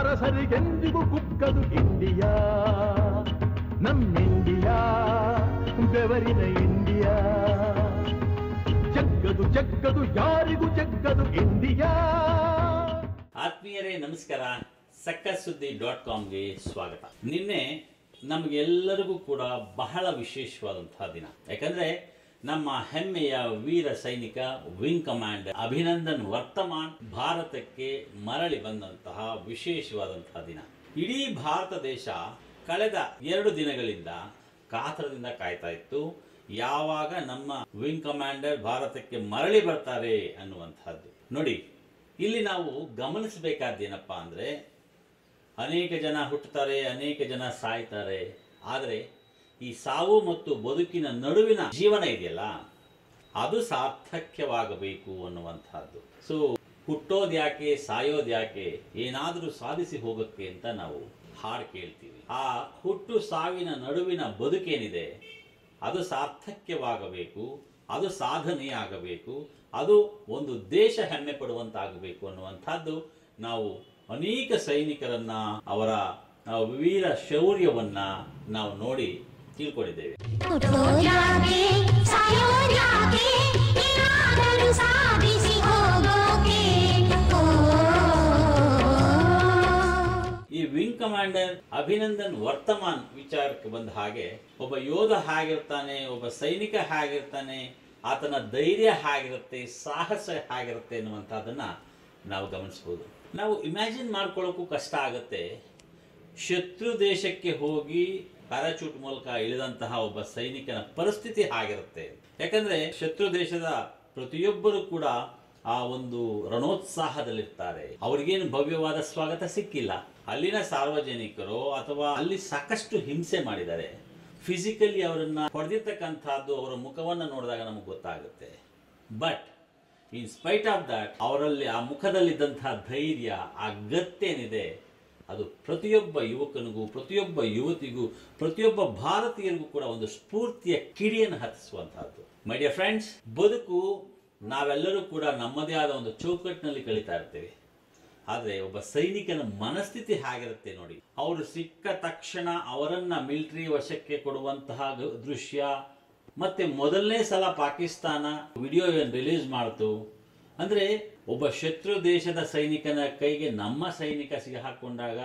ಅರಸರಿಗೆಂದಿಗೂ ಕುಕ್ಕದು ಇಂಡಿಯಾ, ನಮ್ಮಿಂಡಿಯಾ, ಬೆವರಿನ ಇಂಡಿಯಾ. ಜಗ್ಗದು ಜಗ್ಗದು, ಯಾರಿಗೂ ಜಗ್ಗದು ಇಂಡಿಯಾ. ಆತ್ಮೀಯರೇ, ನಮಸ್ಕಾರ. ಸಕ್ಕ ಸುದ್ದಿ ಡಾಟ್ ಕಾಮ್ಗೆ ಸ್ವಾಗತ. ನಿನ್ನೆ ನಮಗೆಲ್ಲರಿಗೂ ಕೂಡ ಬಹಳ ವಿಶೇಷವಾದಂತಹ ದಿನ. ಯಾಕಂದ್ರೆ ನಮ್ಮ ಹೆಮ್ಮೆಯ ವೀರ ಸೈನಿಕ ವಿಂಗ್ ಕಮಾಂಡರ್ ಅಭಿನಂದನ್ ವರ್ತಮಾನ್ ಭಾರತಕ್ಕೆ ಮರಳಿ ಬಂದಂತಹ ವಿಶೇಷವಾದಂತಹ ದಿನ. ಇಡೀ ಭಾರತ ದೇಶ ಕಳೆದ ಎರಡು ದಿನಗಳಿಂದ ಕಾತರದಿಂದ ಕಾಯ್ತಾ ಇತ್ತು. ಯಾವಾಗ ನಮ್ಮ ವಿಂಗ್ ಕಮಾಂಡರ್ ಭಾರತಕ್ಕೆ ಮರಳಿ ಬರ್ತಾರೆ ಅನ್ನುವಂತಹದ್ದು. ನೋಡಿ, ಇಲ್ಲಿ ನಾವು ಗಮನಿಸಬೇಕಾದ್ದೇನಪ್ಪ ಅಂದರೆ, ಅನೇಕ ಜನ ಹುಟ್ಟುತ್ತಾರೆ, ಅನೇಕ ಜನ ಸಾಯ್ತಾರೆ. ಆದರೆ ಈ ಸಾವು ಮತ್ತು ಬದುಕಿನ ನಡುವಿನ ಜೀವನ ಇದೆಯಲ್ಲ, ಅದು ಸಾರ್ಥಕ್ಯವಾಗಬೇಕು ಅನ್ನುವಂಥದ್ದು. ಸೊ ಹುಟ್ಟೋದು ಯಾಕೆ, ಸಾಯೋದು ಯಾಕೆ, ಏನಾದರೂ ಸಾಧಿಸಿ ಹೋಗುತ್ತೆ ಅಂತ ನಾವು ಹಾಡು ಕೇಳ್ತೀವಿ. ಆ ಹುಟ್ಟು ಸಾವಿನ ನಡುವಿನ ಬದುಕೇನಿದೆ, ಅದು ಸಾರ್ಥಕ್ಯವಾಗಬೇಕು, ಅದು ಸಾಧನೆಯಾಗಬೇಕು, ಅದು ಒಂದು ದೇಶ ಹೆಮ್ಮೆ ಪಡುವಂತಾಗಬೇಕು ಅನ್ನುವಂಥದ್ದು ನಾವು ಅನೇಕ ಸೈನಿಕರನ್ನ, ಅವರ ವೀರ ಶೌರ್ಯವನ್ನ ನಾವು ನೋಡಿ ತಿಳ್ಕೊಂಡಿದ್ದೇವೆ. ಈ ವಿಂಗ್ ಕಮಾಂಡರ್ ಅಭಿನಂದನ್ ವರ್ತಮಾನ್ ವಿಚಾರಕ್ಕೆ ಬಂದ ಹಾಗೆ ಒಬ್ಬ ಯೋಧ ಹಾಗಿರ್ತಾನೆ ಒಬ್ಬ ಸೈನಿಕ ಹಾಗಿರ್ತಾನೆ ಆತನ ಧೈರ್ಯ ಹಾಗಿರುತ್ತೆ ಸಾಹಸ ಹಾಗಿರುತ್ತೆ ಅನ್ನುವಂಥದ್ದನ್ನ ನಾವು ಗಮನಿಸ್ಬೋದು. ನಾವು ಇಮ್ಯಾಜಿನ್ ಮಾಡ್ಕೊಳ್ಳೋಕ್ಕೂ ಕಷ್ಟ ಆಗುತ್ತೆ. ಶತ್ರು ದೇಶಕ್ಕೆ ಹೋಗಿ ಪ್ಯಾರಾಚೂಟ್ ಮೂಲಕ ಇಳಿದಂತಹ ಒಬ್ಬ ಸೈನಿಕನ ಪರಿಸ್ಥಿತಿ ಆಗಿರುತ್ತೆ ಯಾಕಂದ್ರೆ ಶತ್ರು ದೇಶದ ಪ್ರತಿಯೊಬ್ಬರು ಕೂಡ ಆ ಒಂದು ರಣೋತ್ಸಾಹದಲ್ಲಿರ್ತಾರೆ. ಅವ್ರಿಗೇನು ಭವ್ಯವಾದ ಸ್ವಾಗತ ಸಿಕ್ಕಿಲ್ಲ. ಅಲ್ಲಿನ ಸಾರ್ವಜನಿಕರು ಅಥವಾ ಅಲ್ಲಿ ಸಾಕಷ್ಟು ಹಿಂಸೆ ಮಾಡಿದ್ದಾರೆ. ಫಿಸಿಕಲಿ ಅವರನ್ನ ಹೊಡೆದಿರ್ತಕ್ಕಂಥದ್ದು ಅವರ ಮುಖವನ್ನು ನೋಡಿದಾಗ ನಮಗೆ ಗೊತ್ತಾಗುತ್ತೆ. But in spite of that ಆ ಮುಖದಲ್ಲಿದ್ದಂತಹ ಧೈರ್ಯ, ಆ ಗತ್ತೇನಿದೆ. ಅದು ಪ್ರತಿಯೊಬ್ಬ ಯುವಕನಿಗೂ, ಪ್ರತಿಯೊಬ್ಬ ಯುವತಿಗೂ, ಪ್ರತಿಯೊಬ್ಬ ಭಾರತೀಯರಿಗೂ ಕೂಡ ಒಂದು ಸ್ಫೂರ್ತಿಯ ಕಿಡಿಯನ್ನು ಹತ್ತಿಸುವಂತಹದ್ದು. ಮೈ ಡಿಯರ್ ಫ್ರೆಂಡ್ಸ್ ಬದುಕು ನಾವೆಲ್ಲರೂ ಕೂಡ ನಮ್ಮದೇ ಆದ ಒಂದು ಚೌಕಟ್ಟಿನಲ್ಲಿ ಕಳೀತಾ ಇರ್ತೇವೆ. ಆದರೆ ಒಬ್ಬ ಸೈನಿಕನ ಮನಸ್ಥಿತಿ ಹೇಗಿರುತ್ತೆ ನೋಡಿ. ಅವರು ಸಿಕ್ಕ ತಕ್ಷಣ ಅವರನ್ನು ಮಿಲಿಟರಿ ವಶಕ್ಕೆ ಕೊಡುವಂತಹ ದೃಶ್ಯ, ಮತ್ತೆ ಮೊದಲನೇ ಸಲ ಪಾಕಿಸ್ತಾನ ವಿಡಿಯೋ ರಿಲೀಸ್ ಮಾಡ್ತು ಅಂದ್ರೆ ಒಬ್ಬ ಶತ್ರು ದೇಶದ ಸೈನಿಕನ ಕೈಗೆ ನಮ್ಮ ಸೈನಿಕ ಸಿಗಹಾಕೊಂಡಾಗ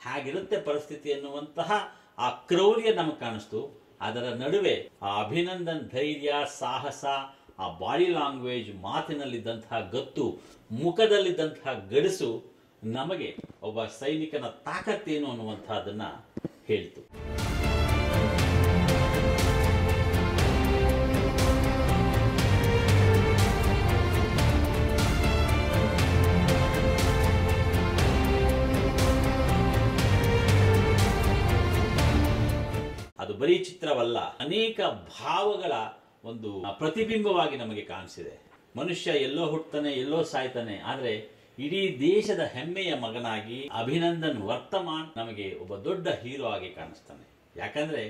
ಹೇಗಿರುತ್ತೆ ಪರಿಸ್ಥಿತಿ ಎನ್ನುವಂತಹ ಆ ಕ್ರೌರ್ಯ ನಮಗೆ ಕಾಣಿಸ್ತು. ಅದರ ನಡುವೆ ಆ ಅಭಿನಂದನ್ ಧೈರ್ಯ, ಸಾಹಸ, ಆ ಬಾಡಿ ಲ್ಯಾಂಗ್ವೇಜ್ ಮಾತಿನಲ್ಲಿದ್ದಂತಹ ಗತ್ತು, ಮುಖದಲ್ಲಿದ್ದಂತಹ ಗಡಸು ನಮಗೆ ಒಬ್ಬ ಸೈನಿಕನ ತಾಕತ್ತೇನು ಅನ್ನುವಂಥದ್ದನ್ನು ಹೇಳ್ತು. ಬರೀ ಚಿತ್ರವಲ್ಲ, ಅನೇಕ ಭಾವಗಳ ಒಂದು ಪ್ರತಿಬಿಂಬವಾಗಿ ನಮಗೆ ಕಾಣಿಸಿದೆ. ಮನುಷ್ಯ ಎಲ್ಲೋ ಹುಟ್ಟತಾನೆ ಎಲ್ಲೋ ಸಾಯ್ತಾನೆ, ಆದರೆ ಇಡೀ ದೇಶದ ಹೆಮ್ಮೆಯ ಮಗನಾಗಿ ಅಭಿನಂದನ್ ವರ್ತಮಾನ್ ನಮಗೆ ಒಬ್ಬ ದೊಡ್ಡ ಹೀರೋ ಆಗಿ ಕಾಣಿಸ್ತಾನೆ. ಯಾಕಂದ್ರೆ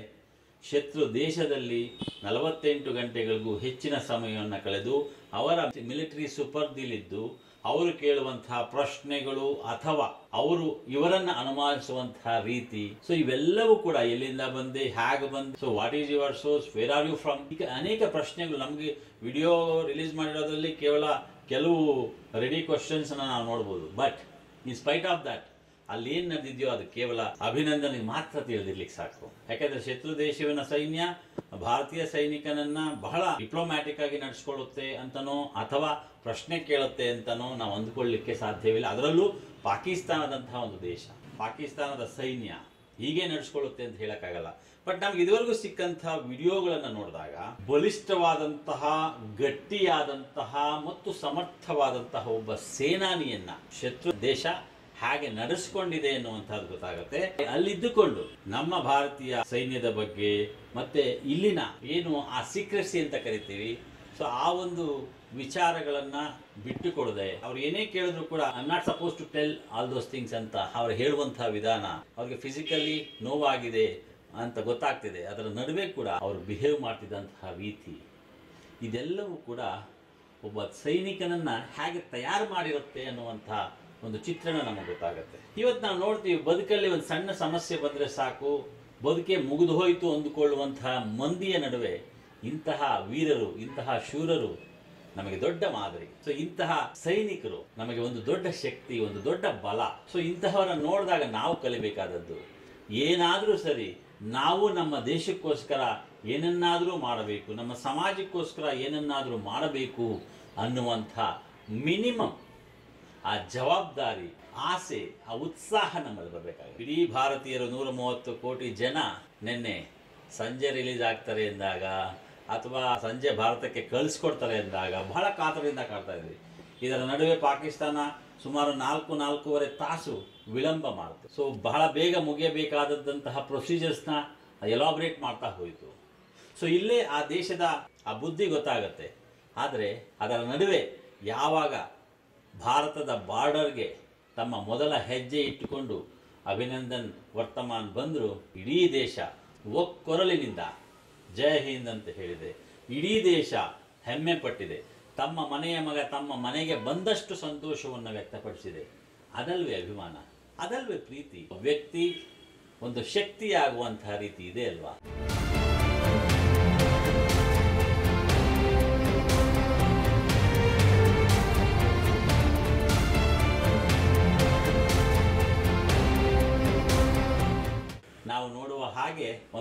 ಶತ್ರು ದೇಶದಲ್ಲಿ ನಲವತ್ತೆಂಟು ಗಂಟೆಗಳಿಗೂ ಹೆಚ್ಚಿನ ಸಮಯವನ್ನು ಕಳೆದು ಅವರ ಮಿಲಿಟರಿ ಸುಪರ್ದಿಲಿದ್ದು ಅವರು ಕೇಳುವಂತಹ ಪ್ರಶ್ನೆಗಳು ಅಥವಾ ಅವರು ಇವರನ್ನ ಅನುಮಾನಿಸುವಂತಹ ರೀತಿ ಸೊ ಇವೆಲ್ಲವೂ ಕೂಡ ಎಲ್ಲಿಂದ ಬಂದೆ, ಹೇಗೆ ಬಂದೆ so what is your source where are you from ಈಗ ಅನೇಕ ಪ್ರಶ್ನೆಗಳು ನಮಗೆ ವಿಡಿಯೋ ರಿಲೀಸ್ ಮಾಡಿರೋದ್ರಲ್ಲಿ ಕೇವಲ ಕೆಲವು ರೆಡಿ ಕ್ವಶನ್ಸ್ ನಾವು ನೋಡ್ಬೋದು. But in spite of that ಏನ್ ನಡೆದಿದೆಯೋ ಅದು ಕೇವಲ ಅಭಿನಂದನೆಗೆ ಮಾತ್ರ ತಿಳಿದಿರ್ಲಿಕ್ಕೆ ಸಾಕು. ಯಾಕಂದ್ರೆ ಶತ್ರು ದೇಶವಿನ ಸೈನ್ಯ, ಭಾರತೀಯ ಸೈನಿಕನನ್ನ ಬಹಳ ಡಿಪ್ಲೊಮ್ಯಾಟಿಕ್ ಆಗಿ ನಡೆಸ್ಕೊಳ್ಳುತ್ತೆ ಅಂತನೋ ಅಥವಾ ಪ್ರಶ್ನೆ ಕೇಳುತ್ತೆ ಅಂತನೋ ನಾವು ಅಂದ್ಕೊಳ್ಳಿಕ್ಕೆ ಸಾಧ್ಯವಿಲ್ಲ. ಅದರಲ್ಲೂ ಪಾಕಿಸ್ತಾನದಂತಹ ಒಂದು ದೇಶ, ಪಾಕಿಸ್ತಾನದ ಸೈನ್ಯ ಹೀಗೆ ನಡೆಸ್ಕೊಳ್ಳುತ್ತೆ ಅಂತ ಹೇಳಕ್ಕಾಗಲ್ಲ. ಬಟ್ ನಮ್ಗೆ ಇದುವರೆಗೂ ಸಿಕ್ಕಂತಹ ವಿಡಿಯೋಗಳನ್ನು ನೋಡಿದಾಗ ಬಲಿಷ್ಠವಾದಂತಹ, ಗಟ್ಟಿಯಾದಂತಹ ಮತ್ತು ಸಮರ್ಥವಾದಂತಹ ಒಬ್ಬ ಸೇನಾನಿಯನ್ನ ಶತ್ರು ದೇಶ ಹಾಗೆ ನಡೆಸ್ಕೊಂಡಿದೆ ಎನ್ನುವಂಥದ್ದು ಗೊತ್ತಾಗುತ್ತೆ. ಅಲ್ಲಿದ್ದುಕೊಂಡು ನಮ್ಮ ಭಾರತೀಯ ಸೈನ್ಯದ ಬಗ್ಗೆ ಮತ್ತೆ ಇಲ್ಲಿನ ಏನು ಆ ಸೀಕ್ರೆಸಿ ಅಂತ ಕರಿತೀವಿ ಸೊ ಆ ಒಂದು ವಿಚಾರಗಳನ್ನ ಬಿಟ್ಟುಕೊಡದೆ ಅವ್ರು ಏನೇ ಕೇಳಿದ್ರು ಕೂಡ I not suppose to tell all those things ಅಂತ ಅವ್ರು ಹೇಳುವಂತಹ ವಿಧಾನ ಅವ್ರಿಗೆ ಫಿಸಿಕಲಿ ನೋವಾಗಿದೆ ಅಂತ ಗೊತ್ತಾಗ್ತಿದೆ. ಅದರ ನಡುವೆ ಕೂಡ ಅವರು ಬಿಹೇವ್ ಮಾಡ್ತಿದ್ದಂತಹ ರೀತಿ. ಇದೆಲ್ಲವೂ ಕೂಡ ಒಬ್ಬ ಸೈನಿಕನನ್ನ ಹೇಗೆ ತಯಾರು ಮಾಡಿರುತ್ತೆ ಅನ್ನುವಂಥ ಒಂದು ಚಿತ್ರಣ ನಮಗೆ ಗೊತ್ತಾಗುತ್ತೆ. ಇವತ್ತು ನಾವು ನೋಡ್ತೀವಿ ಬದುಕಲ್ಲಿ ಒಂದು ಸಣ್ಣ ಸಮಸ್ಯೆ ಬಂದರೆ ಸಾಕು, ಬದುಕೆ ಮುಗಿದು ಹೋಯಿತು ಅಂದುಕೊಳ್ಳುವಂತಹ ಮಂದಿಯ ನಡುವೆ ಇಂತಹ ವೀರರು, ಇಂತಹ ಶೂರರು ನಮಗೆ ದೊಡ್ಡ ಮಾದರಿ. ಸೊ ಇಂತಹ ಸೈನಿಕರು ನಮಗೆ ಒಂದು ದೊಡ್ಡ ಶಕ್ತಿ, ಒಂದು ದೊಡ್ಡ ಬಲ. ಸೊ ಇಂತಹವರನ್ನು ನೋಡಿದಾಗ ನಾವು ಕಲಿಬೇಕಾದದ್ದು ಏನಾದರೂ ಸರಿ, ನಾವು ನಮ್ಮ ದೇಶಕ್ಕೋಸ್ಕರ ಏನನ್ನಾದರೂ ಮಾಡಬೇಕು, ನಮ್ಮ ಸಮಾಜಕ್ಕೋಸ್ಕರ ಏನನ್ನಾದರೂ ಮಾಡಬೇಕು ಅನ್ನುವಂಥ ಮಿನಿಮಮ್ ಆ ಜವಾಬ್ದಾರಿ, ಆಸೆ, ಆ ಉತ್ಸಾಹ ನಮ್ಮಲ್ಲಿ ಬರಬೇಕಾಗಿದೆ ಇಡೀ ಭಾರತೀಯರು ನೂರ ಮೂವತ್ತು ಕೋಟಿ ಜನ ನಿನ್ನೆ ಸಂಜೆ ರಿಲೀಸ್ ಆಗ್ತಾರೆ ಎಂದಾಗ ಅಥವಾ ಸಂಜೆ ಭಾರತಕ್ಕೆ ಕಳಿಸ್ಕೊಡ್ತಾರೆ ಎಂದಾಗ ಬಹಳ ಕಾತರದಿಂದ ಕಾಡ್ತಾ ಇದ್ವಿ. ಇದರ ನಡುವೆ ಪಾಕಿಸ್ತಾನ ಸುಮಾರು ನಾಲ್ಕು, ನಾಲ್ಕೂವರೆ ತಾಸು ವಿಳಂಬ ಮಾಡುತ್ತೆ. ಸೊ ಬಹಳ ಬೇಗ ಮುಗಿಯಬೇಕಾದಂತಹ ಪ್ರೊಸೀಜರ್ಸ್ನ ಎಲಾಬ್ರೇಟ್ ಮಾಡ್ತಾ ಹೋಯಿತು. ಸೊ ಇಲ್ಲೇ ಆ ದೇಶದ ಆ ಬುದ್ಧಿ ಗೊತ್ತಾಗತ್ತೆ. ಆದರೆ ಅದರ ನಡುವೆ ಯಾವಾಗ ಭಾರತದ ಬಾರ್ಡರ್ಗೆ ತಮ್ಮ ಮೊದಲ ಹೆಜ್ಜೆ ಇಟ್ಟುಕೊಂಡು ಅಭಿನಂದನ್ ವರ್ತಮಾನ್ ಬಂದರು ಇಡೀ ದೇಶ ಒಕ್ಕೊರಲಿನಿಂದ. ಜಯ ಹಿಂದ್ ಅಂತ ಹೇಳಿದೆ. ಇಡೀ ದೇಶ ಹೆಮ್ಮೆ ಪಟ್ಟಿದೆ. ತಮ್ಮ ಮನೆಯ ಮಗ ತಮ್ಮ ಮನೆಗೆ ಬಂದಷ್ಟು ಸಂತೋಷವನ್ನು ವ್ಯಕ್ತಪಡಿಸಿದೆ. ಅದಲ್ವೇ ಅಭಿಮಾನ? ಅದಲ್ವೇ ಪ್ರೀತಿ? ವ್ಯಕ್ತಿ ಒಂದು ಶಕ್ತಿಯಾಗುವಂತಹ ರೀತಿ ಇದೆ ಅಲ್ವಾ?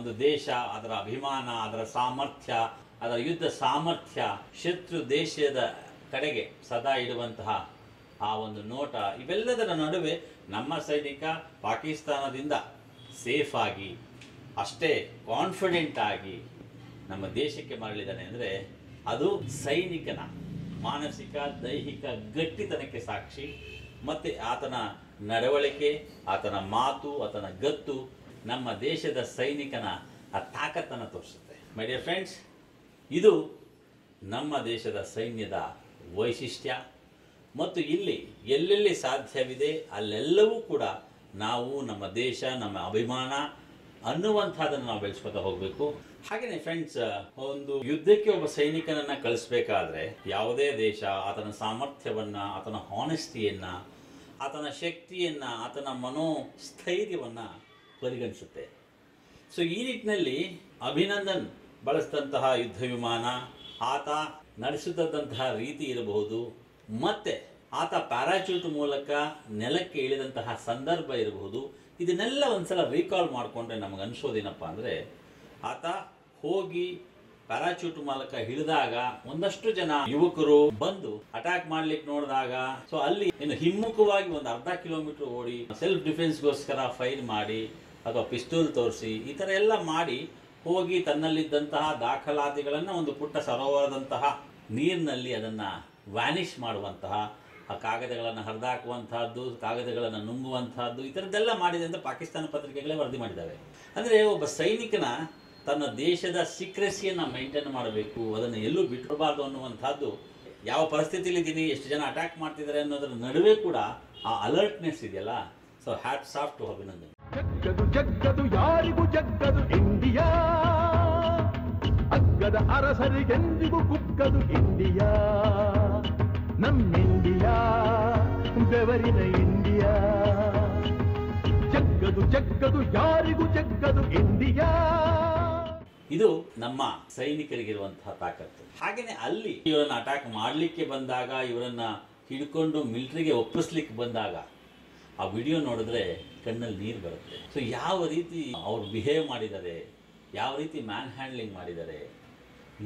ಒಂದು ದೇಶ, ಅದರ ಅಭಿಮಾನ, ಅದರ ಸಾಮರ್ಥ್ಯ, ಅದರ ಯುದ್ಧ ಸಾಮರ್ಥ್ಯ ಶತ್ರು ದೇಶದ ಕಡೆಗೆ ಸದಾ ಇಡುವಂತಹ ಆ ಒಂದು ನೋಟ, ಇವೆಲ್ಲದರ ನಡುವೆ ನಮ್ಮ ಸೈನಿಕ ಪಾಕಿಸ್ತಾನದಿಂದ ಸೇಫ್ ಆಗಿ, ಅಷ್ಟೇ ಕಾನ್ಫಿಡೆಂಟ್ ಆಗಿ ನಮ್ಮ ದೇಶಕ್ಕೆ ಮರಳಿದ್ದಾನೆ ಅಂದರೆ ಅದು ಸೈನಿಕನ ಮಾನಸಿಕ, ದೈಹಿಕ ಗಟ್ಟಿತನಕ್ಕೆ ಸಾಕ್ಷಿ. ಮತ್ತು ಆತನ ನಡವಳಿಕೆ, ಆತನ ಮಾತು, ಆತನ ಗತ್ತು ನಮ್ಮ ದೇಶದ ಸೈನಿಕನ ಆ ತಾಕತ್ತನ್ನು ತೋರಿಸುತ್ತೆ. ಮೈ ಡಿಯರ್ ಫ್ರೆಂಡ್ಸ್ ಇದು ನಮ್ಮ ದೇಶದ ಸೈನ್ಯದ ವೈಶಿಷ್ಟ್ಯ. ಮತ್ತು ಇಲ್ಲಿ ಎಲ್ಲೆಲ್ಲಿ ಸಾಧ್ಯವಿದೆ ಅಲ್ಲೆಲ್ಲವೂ ಕೂಡ ನಾವು ನಮ್ಮ ದೇಶ ನಮ್ಮ ಅಭಿಮಾನ ಅನ್ನುವಂಥದ್ದನ್ನು ನಾವು ಬೆಳೆಸ್ಕೊತಾ ಹೋಗಬೇಕು. ಹಾಗೆಯೇ ಫ್ರೆಂಡ್ಸ್ ಒಂದು ಯುದ್ಧಕ್ಕೆ ಒಬ್ಬ ಸೈನಿಕನನ್ನು ಕಳಿಸ್ಬೇಕಾದ್ರೆ ಯಾವುದೇ ದೇಶ ಆತನ ಸಾಮರ್ಥ್ಯವನ್ನು ಆತನ ಹಾನೆಸ್ಟಿಯನ್ನು ಆತನ ಶಕ್ತಿಯನ್ನು ಆತನ ಮನೋಸ್ಥೈರ್ಯವನ್ನ ಪರಿಗಣಿಸುತ್ತೆ ಸೊ ಈ ನಿಟ್ಟಿನಲ್ಲಿ ಅಭಿನಂದನ್ ಬಳಸಿದಂತಹ ಯುದ್ಧ ವಿಮಾನ ಆತ ನಡೆಸುತ್ತಿದ್ದಂತಹ ರೀತಿ ಇರಬಹುದು, ಮತ್ತೆ ಆತ ಪ್ಯಾರಾಚೂಟ್ ಮೂಲಕ ನೆಲಕ್ಕೆ ಇಳಿದಂತಹ ಸಂದರ್ಭ ಇರಬಹುದು, ಇದನ್ನೆಲ್ಲ ಒಂದ್ಸಲ ರೀಕಾಲ್ ಮಾಡಿಕೊಂಡ್ರೆ ನಮಗೆ ಅನಿಸೋದೇನಪ್ಪ ಅಂದರೆ, ಆತ ಹೋಗಿ ಪ್ಯಾರಾಚೂಟ್ ಮೂಲಕ ಹಿಡಿದಾಗ ಒಂದಷ್ಟು ಜನ ಯುವಕರು ಬಂದು ಅಟ್ಯಾಕ್ ಮಾಡ್ಲಿಕ್ಕೆ ನೋಡಿದಾಗ ಸೊ ಅಲ್ಲಿ ಏನು ಹಿಮ್ಮುಖವಾಗಿ ಒಂದು ಅರ್ಧ ಕಿಲೋಮೀಟರ್ ಓಡಿ ಸೆಲ್ಫ್ ಡಿಫೆನ್ಸ್ಗೋಸ್ಕರ ಫೈರ್ ಮಾಡಿ ಅಥವಾ ಪಿಸ್ತೂಲ್ ತೋರಿಸಿ ಈ ಥರ ಎಲ್ಲ ಮಾಡಿ ಹೋಗಿ ತನ್ನಲ್ಲಿದ್ದಂತಹ ದಾಖಲಾತಿಗಳನ್ನು ಒಂದು ಪುಟ್ಟ ಸರೋವರದಂತಹ ನೀರಿನಲ್ಲಿ ಅದನ್ನು ವ್ಯಾನಿಷ್ ಮಾಡುವಂತಹ, ಆ ಕಾಗದಗಳನ್ನು ಹರಿದಾಕುವಂತಹದ್ದು, ಕಾಗದಗಳನ್ನು ನುಂಗುವಂತಹದ್ದು, ಈ ಥರದ್ದೆಲ್ಲ ಮಾಡಿದೆ ಅಂತ ಪಾಕಿಸ್ತಾನ ಪತ್ರಿಕೆಗಳೇ ವರದಿ ಮಾಡಿದ್ದಾವೆ. ಅಂದರೆ ಒಬ್ಬ ಸೈನಿಕನ ತನ್ನ ದೇಶದ ಸೀಕ್ರೆಸಿಯನ್ನು ಮೇಂಟೈನ್ ಮಾಡಬೇಕು, ಅದನ್ನು ಎಲ್ಲೂ ಬಿಟ್ಟಿರಬಾರ್ದು ಅನ್ನುವಂಥದ್ದು ಯಾವ ಪರಿಸ್ಥಿತಿಯಲ್ಲಿ ಇದ್ದೀನಿ ಎಷ್ಟು ಜನ ಅಟ್ಯಾಕ್ ಮಾಡ್ತಿದ್ದಾರೆ ಅನ್ನೋದರ ನಡುವೆ ಕೂಡ ಆ ಅಲರ್ಟ್ನೆಸ್ ಇದೆಯಲ್ಲ? ಸೊ ಹ್ಯಾಟ್ ಸಾಫ್ಟ್ ಟು ಅಭಿನಂದನ್. ಜಗ್ಗದು ಜಗ್ಗದು, ಯಾರಿಗೂ ಜಗ್ಗದು, ಇಂಡಿಯಾ. ಅಗ್ಗದ ಅರಸರಿಗೆಂದಿಗೂ ಕುಗ್ಗದು, ಇಂಡಿಯಾ. ನಮ್ಮಿಂಡಿಯಾ, ಬೆವರಿನ ಇಂಡಿಯಾ. ಜಗ್ಗದು ಜಗ್ಗದು, ಯಾರಿಗೂ ಜಗ್ಗದು, ಇಂಡಿಯಾ. ಇದು ನಮ್ಮ ಸೈನಿಕರಿಗಿರುವಂತಹ ತಾಕತ್ತು. ಹಾಗೇನೆ ಅಲ್ಲಿ ಇವರನ್ನು ಅಟ್ಯಾಕ್ ಮಾಡಲಿಕ್ಕೆ ಬಂದಾಗ, ಇವರನ್ನು ಹಿಡ್ಕೊಂಡು ಮಿಲಿಟರಿಗೆ ಒಪ್ಪಿಸ್ಲಿಕ್ಕೆ ಬಂದಾಗ, ಆ ವಿಡಿಯೋ ನೋಡಿದ್ರೆ ಕಣ್ಣಲ್ಲಿ ನೀರು ಬರುತ್ತೆ. ಸೊ ಯಾವ ರೀತಿ ಅವ್ರು ಬಿಹೇವ್ ಮಾಡಿದ್ದಾರೆ, ಯಾವ ರೀತಿ ಮ್ಯಾನ್ ಹ್ಯಾಂಡ್ಲಿಂಗ್ ಮಾಡಿದ್ದಾರೆ,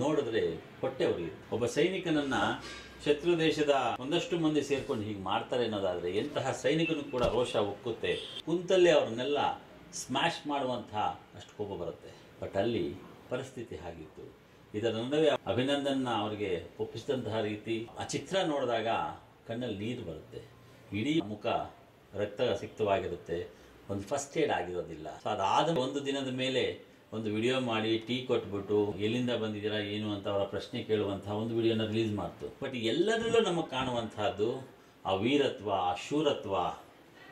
ನೋಡಿದ್ರೆ ಹೊಟ್ಟೆ ಉರಿಯುತ್ತೆ. ಒಬ್ಬ ಸೈನಿಕನನ್ನ ಶತ್ರು ದೇಶದ ಒಂದಷ್ಟು ಮಂದಿ ಸೇರ್ಕೊಂಡು ಹೀಗೆ ಮಾಡ್ತಾರೆ ಅನ್ನೋದಾದರೆ ಎಂತಹ ಸೈನಿಕನು ಕೂಡ ರೋಷ ಉಕ್ಕುತ್ತೆ. ಕುಂತಲ್ಲೇ ಅವ್ರನ್ನೆಲ್ಲ ಸ್ಮ್ಯಾಶ್ ಮಾಡುವಂತಹ ಅಷ್ಟು ಕೋಪ ಬರುತ್ತೆ. ಬಟ್ ಅಲ್ಲಿ ಪರಿಸ್ಥಿತಿ ಹಾಗಿತ್ತು. ಇದರ ನಡುವೆ ಅಭಿನಂದನ್ನ ಅವರಿಗೆ ಒಪ್ಪಿಸಿದಂತಹ ರೀತಿ, ಆ ಚಿತ್ರ ನೋಡಿದಾಗ ಕಣ್ಣಲ್ಲಿ ನೀರು ಬರುತ್ತೆ. ಇಡೀ ಮುಖ ರಕ್ತ ಸಿಕ್ತವಾಗಿರುತ್ತೆ. ಒಂದು ಫಸ್ಟ್ ಏಡ್ ಆಗಿರೋದಿಲ್ಲ. ಸೊ ಅದಾದ ಒಂದು ದಿನದ ಮೇಲೆ ಒಂದು ವಿಡಿಯೋ ಮಾಡಿ, ಟೀ ಕೊಟ್ಬಿಟ್ಟು, ಎಲ್ಲಿಂದ ಬಂದಿದ್ದೀರಾ, ಏನು ಅಂತ ಅವರ ಪ್ರಶ್ನೆ ಕೇಳುವಂತಹ ಒಂದು ವಿಡಿಯೋನ ರಿಲೀಸ್ ಮಾಡ್ತು. ಬಟ್ ಎಲ್ಲದರಲ್ಲೂ ನಮಗೆ ಕಾಣುವಂತಹದ್ದು ಆ ವೀರತ್ವ, ಆ ಶೂರತ್ವ,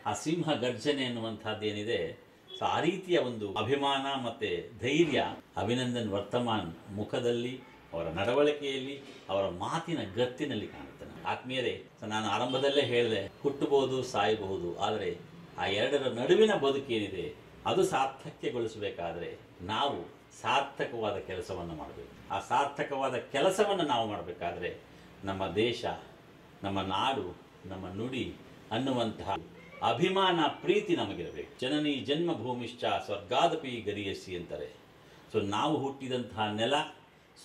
ಆ ಸಿಂಹ ಗರ್ಜನೆ ಅನ್ನುವಂಥದ್ದು ಏನಿದೆ. ಸೊ ಆ ರೀತಿಯ ಒಂದು ಅಭಿಮಾನ ಮತ್ತೆ ಧೈರ್ಯ, ಅಭಿನಂದನ್ ವರ್ತಮಾನ್ ಮುಖದಲ್ಲಿ, ಅವರ ನಡವಳಿಕೆಯಲ್ಲಿ, ಅವರ ಮಾತಿನ ಗತ್ತಿನಲ್ಲಿ ಕಾಣುತ್ತೆ. ಆತ್ಮೀಯರೇ ನಾನು ಆರಂಭದಲ್ಲೇ ಹೇಳಿದೆ ಹುಟ್ಟಬಹುದು ಸಾಯಬಹುದು. ಆದರೆ ಆ ಎರಡರ ನಡುವಿನ ಬದುಕೇನಿದೆ ಅದು ಸಾರ್ಥಕ್ಯಗೊಳಿಸಬೇಕಾದ್ರೆ ನಾವು ಸಾರ್ಥಕವಾದ ಕೆಲಸವನ್ನು ಮಾಡಬೇಕು. ಆ ಸಾರ್ಥಕವಾದ ಕೆಲಸವನ್ನು ನಾವು ಮಾಡಬೇಕಾದ್ರೆ ನಮ್ಮ ದೇಶ, ನಮ್ಮ ನಾಡು, ನಮ್ಮ ನುಡಿ ಅನ್ನುವಂತಹ ಅಭಿಮಾನ, ಪ್ರೀತಿ ನಮಗಿರಬೇಕು. ಜನನಿ ಜನ್ಮಭೂಮಿಶ್ಚ ಸ್ವರ್ಗಾದಪಿ ಗರಿಯಸಿ ಅಂತಾರೆ. ಸೊ ನಾವು ಹುಟ್ಟಿದಂತಹ ನೆಲ,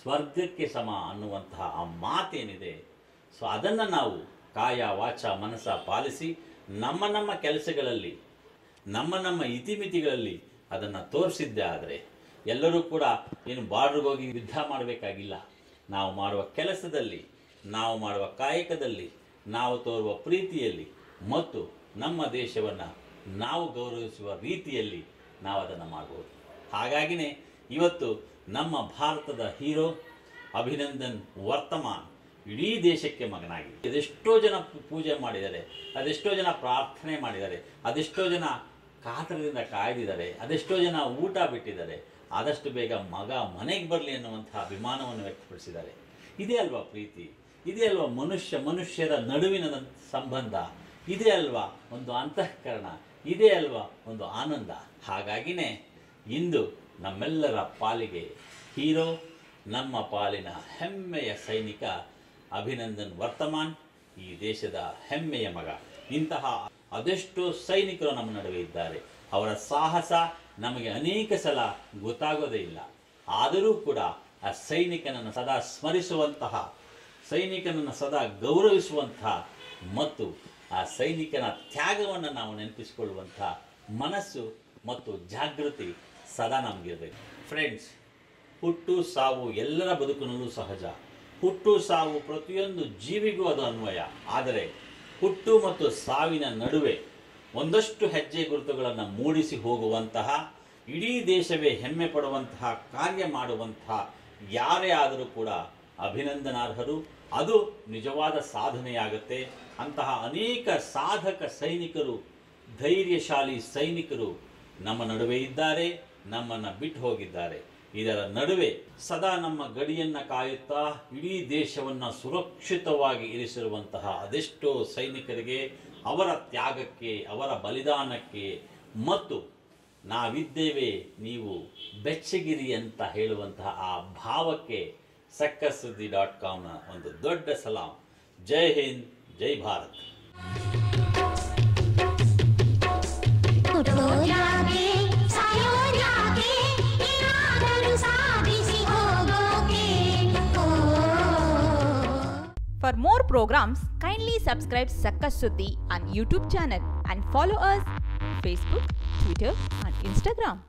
ಸ್ವರ್ಗಕ್ಕೆ ಸಮ ಅನ್ನುವಂತಹ ಆ ಮಾತೇನಿದೆ ಸೊ ಅದನ್ನು ನಾವು ಕಾಯ, ವಾಚ ಮನಸ್ಸ ಪಾಲಿಸಿ ನಮ್ಮ ನಮ್ಮ ಕೆಲಸಗಳಲ್ಲಿ, ನಮ್ಮ ನಮ್ಮ ಇತಿಮಿತಿಗಳಲ್ಲಿ ಅದನ್ನು ತೋರಿಸಿದ್ದೆ ಆದರೆ ಎಲ್ಲರೂ ಕೂಡ ಏನು ಹೋಗಿ ಯುದ್ಧ ಮಾಡಬೇಕಾಗಿಲ್ಲ. ನಾವು ಮಾಡುವ ಕೆಲಸದಲ್ಲಿ, ನಾವು ಮಾಡುವ ಕಾಯಕದಲ್ಲಿ, ನಾವು ತೋರುವ ಪ್ರೀತಿಯಲ್ಲಿ ಮತ್ತು ನಮ್ಮ ದೇಶವನ್ನು ನಾವು ಗೌರವಿಸುವ ರೀತಿಯಲ್ಲಿ ನಾವು ಅದನ್ನು ಮಾಡಬಹುದು ಹಾಗಾಗಿನೇ ಇವತ್ತು ನಮ್ಮ ಭಾರತದ ಹೀರೋ, ಅಭಿನಂದನ್ ವರ್ತಮಾನ್ ಇಡೀ ದೇಶಕ್ಕೆ ಮಗನಾಗಿ ಅದೆಷ್ಟೋ ಜನ ಪೂಜೆ ಮಾಡಿದ್ದಾರೆ, ಅದೆಷ್ಟೋ ಜನ ಪ್ರಾರ್ಥನೆ ಮಾಡಿದ್ದಾರೆ, ಅದೆಷ್ಟೋ ಜನ ಕಾತರದಿಂದ ಕಾಯ್ದಿದ್ದಾರೆ, ಅದೆಷ್ಟೋ ಜನ ಊಟ ಬಿಟ್ಟಿದ್ದಾರೆ, ಆದಷ್ಟು ಬೇಗ ಮಗ ಮನೆಗೆ ಬರಲಿ ಅನ್ನುವಂಥ ಅಭಿಮಾನವನ್ನು ವ್ಯಕ್ತಪಡಿಸಿದ್ದಾರೆ. ಇದೇ ಅಲ್ವಾ ಪ್ರೀತಿ? ಇದೇ ಅಲ್ವಾ ಮನುಷ್ಯ, ಮನುಷ್ಯರ ನಡುವಿನ ಸಂಬಂಧ? ಇದೇ ಅಲ್ವಾ ಒಂದು ಅಂತಃಕರಣ? ಇದೇ ಅಲ್ವಾ ಒಂದು ಆನಂದ? ಹಾಗಾಗಿನೇ ಇಂದು ನಮ್ಮೆಲ್ಲರ ಪಾಲಿಗೆ ಹೀರೋ, ನಮ್ಮ ಪಾಲಿನ ಹೆಮ್ಮೆಯ ಸೈನಿಕ ಅಭಿನಂದನ್ ವರ್ತಮಾನ್, ಈ ದೇಶದ ಹೆಮ್ಮೆಯ ಮಗ. ಇಂತಹ ಅದೆಷ್ಟೋ ಸೈನಿಕರು ನಮ್ಮ ನಡುವೆ ಇದ್ದಾರೆ. ಅವರ ಸಾಹಸ ನಮಗೆ ಅನೇಕ ಸಲ ಗೊತ್ತಾಗೋದೇ ಇಲ್ಲ. ಆದರೂ ಕೂಡ ಆ ಸೈನಿಕನನ್ನು ಸದಾ ಸ್ಮರಿಸುವಂತಹ, ಸೈನಿಕನನ್ನು ಸದಾ ಗೌರವಿಸುವಂತಹ ಮತ್ತು ಆ ಸೈನಿಕನ ತ್ಯಾಗವನ್ನು ನಾವು ನೆನಪಿಸಿಕೊಳ್ಳುವಂತಹ ಮನಸ್ಸು ಮತ್ತು ಜಾಗೃತಿ ಸದಾ ನಮಗಿರಬೇಕು. ಫ್ರೆಂಡ್ಸ್ ಹುಟ್ಟು ಸಾವು ಎಲ್ಲರ ಬದುಕಿನಲ್ಲೂ ಸಹಜ. ಹುಟ್ಟು ಸಾವು ಪ್ರತಿಯೊಂದು ಜೀವಿಗೂ ಅದು ಅನ್ವಯ. ಆದರೆ ಹುಟ್ಟು ಮತ್ತು ಸಾವಿನ ನಡುವೆ ಒಂದಷ್ಟು ಹೆಜ್ಜೆ ಗುರುತುಗಳನ್ನು ಮೂಡಿಸಿ ಹೋಗುವಂತಹ, ಇಡೀ ದೇಶವೇ ಹೆಮ್ಮೆ ಪಡುವಂತಹ, ಕಾರ್ಯ ಮಾಡುವಂತಹ ಯಾರೇ ಆದರೂ ಕೂಡ ಅಭಿನಂದನಾರ್ಹರು. ಅದು ನಿಜವಾದ ಸಾಧನೆಯಾಗುತ್ತೆ. ಅಂತಹ ಅನೇಕ ಸಾಧಕ ಸೈನಿಕರು, ಧೈರ್ಯಶಾಲಿ ಸೈನಿಕರು ನಮ್ಮ ನಡುವೆ ಇದ್ದಾರೆ, ನಮ್ಮನ್ನು ಬಿಟ್ಟು ಹೋಗಿದ್ದಾರೆ. ಇದರ ನಡುವೆ ಸದಾ ನಮ್ಮ ಗಡಿಯನ್ನು ಕಾಯುತ್ತಾ ಇಡೀ ದೇಶವನ್ನು ಸುರಕ್ಷಿತವಾಗಿ ಇರಿಸಿರುವಂತಹ ಅದೆಷ್ಟೋ ಸೈನಿಕರಿಗೆ ಅವರ ತ್ಯಾಗಕ್ಕೆ, ಅವರ ಬಲಿದಾನಕ್ಕೆ ಮತ್ತು ನಾವಿದ್ದೇವೆ ನೀವು ಬೆಚ್ಚಗಿರಿ ಅಂತ ಹೇಳುವಂತಹ ಆ ಭಾವಕ್ಕೆ ಸಕ್ಕ ಸುದ್ದಿ ಡಾಟ್ ಕಾಮ್ನ ಒಂದು ದೊಡ್ಡ ಸಲಾಂ. ಜೈ ಹಿಂದ್, ಜೈ Bharat. For more programs, kindly subscribe Sakka on YouTube channel and follow us Facebook, Twitter and Instagram.